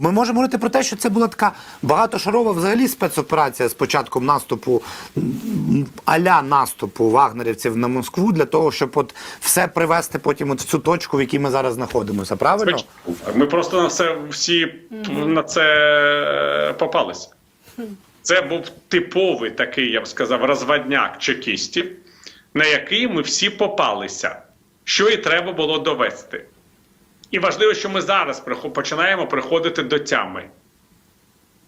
Ми можемо говорити про те, що це була така багатошарова взагалі спецоперація з початком наступу аля наступу вагнерівців на Москву для того, щоб от все привести потім от в цю точку, в якій ми зараз знаходимося. Правильно? Ми просто на це всі на це е, попалися. Це був типовий такий, я б сказав, розвадняк чекістів, на який ми всі попалися, що і треба було довести. І важливо, що ми зараз починаємо приходити до тями.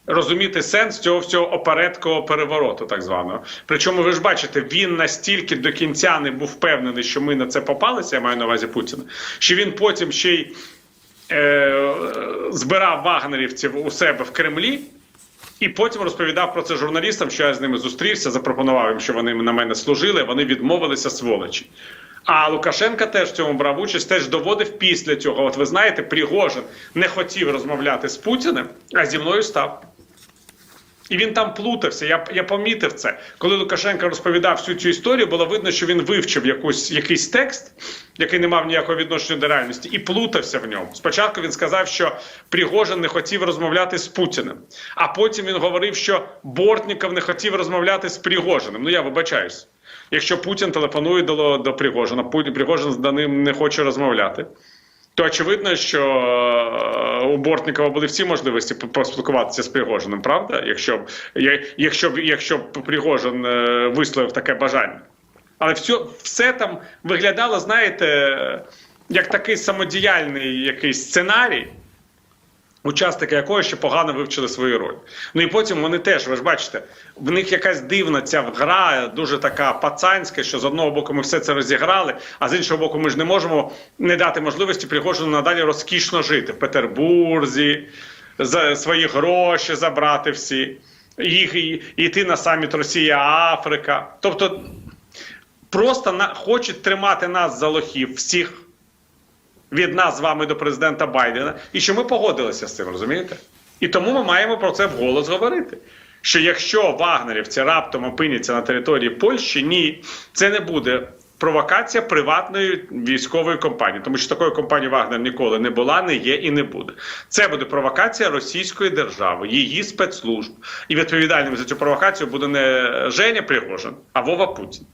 Розуміти сенс цього всього опередкового перевороту, так званого. Причому ви ж бачите, він настільки до кінця не був впевнений, що ми на це попалися, я маю на увазі Путіна, що він потім ще й е, збирав вагнерівців у себе в Кремлі. І потім розповідав про це журналістам, що я з ними зустрівся, запропонував їм, що вони на мене служили, вони відмовилися сволочі. А Лукашенка теж в цьому брав участь, теж доводив після цього. От ви знаєте, Пригожин не хотів розмовляти з Путіним, а зі мною став. І він там плутався. Я, я помітив це. Коли Лукашенко розповідав всю цю історію, було видно, що він вивчив якусь, якийсь текст, який не мав ніякого відношення до реальності, і плутався в ньому. Спочатку він сказав, що Пригожин не хотів розмовляти з Путіним, а потім він говорив, що Бортніков не хотів розмовляти з Пригожиним. Ну я вибачаюсь. Якщо Путін телефонує до, до Пригожина, Пригожин з ним не хоче розмовляти. То очевидно, що е, у Бортникова були всі можливості поспілкуватися з Пригожиним, правда? Якщо б якщо б якщо б Пригожин е, висловив таке бажання. Але все, все там виглядало, знаєте, як такий самодіяльний якийсь сценарій, учасники якого ще погано вивчили свою роль. Ну і потім вони теж, ви ж бачите, в них якась дивна ця гра, дуже така пацанська, що з одного боку ми все це розіграли, а з іншого боку, ми ж не можемо не дати можливості Пригожину надалі розкішно жити в Петербурзі, за свої гроші забрати всі, їх і, і йти на саміт Росія Африка. Тобто просто на, хочуть тримати нас за лохів всіх від нас з вами до президента Байдена, і що ми погодилися з цим, розумієте? І тому ми маємо про це вголос говорити. Що якщо вагнерівці раптом опиняться на території Польщі, ні, це не буде провокація приватної військової компанії, тому що такої компанії Вагнер ніколи не була, не є і не буде. Це буде провокація російської держави, її спецслужб. І відповідальним за цю провокацію буде не Женя Пригожин, а Вова Путін.